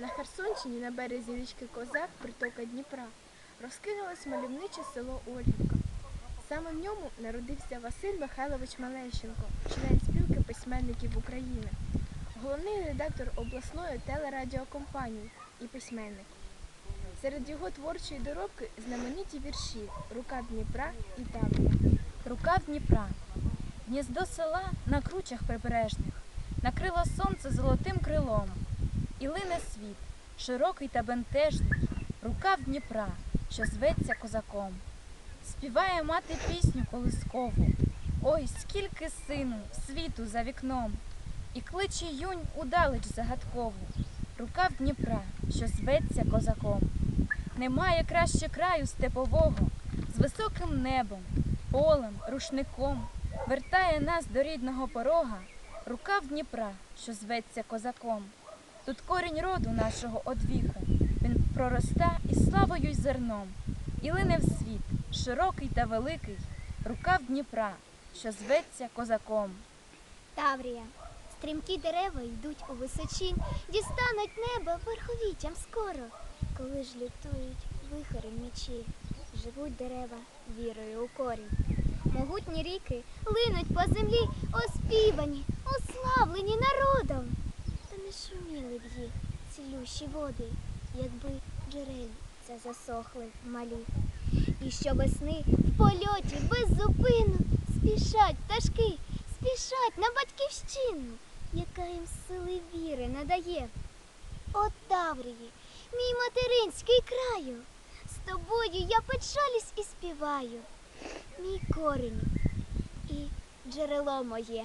На Херсонщині на березі річки Козак, притока Дніпра, розкинулось мальовниче село Ольгівка. Саме в ньому народився Василь Михайлович Малещенко, член спілки письменників України, головний редактор обласної телерадіокомпанії і письменник. Серед його творчої доробки знамениті вірші Рука Дніпра і Таврія. Рукав Дніпра, гніздо села на кручах прибережних, накрило сонце золотим крилом, і лине світ, широкий та бентежний, рукав Дніпра, що зветься козаком. Співає мати пісню колискову. Ой, скільки сину, світу за вікном, і кличе юнь удалеч загадкову, рукав Дніпра, що зветься козаком. Немає краще краю степового, з високим небом, полем, рушником, вертає нас до рідного порога, рукав Дніпра, що зветься козаком. Тут корінь роду нашого одвіку, він пророста із славою й зерном, і лине в світ, широкий та великий, рукав Дніпра, що зветься козаком. Таврія. Стрімкі дерева йдуть у височінь, дістануть небо верховіттям скоро. Коли ж лютують вихори вночі, живуть дерева вірою у корінь. Могутні ріки линуть по землі, оспівані, ославлені народом. Цілющі води, якби джерельця засохли малі. І щовесни в польоті без зупину спішать пташки, спішать на батьківщину, яка їм сили віри надає. О, Таврії, мій материнський краю, з тобою я печалюсь і співаю, мій корінь і джерело моє.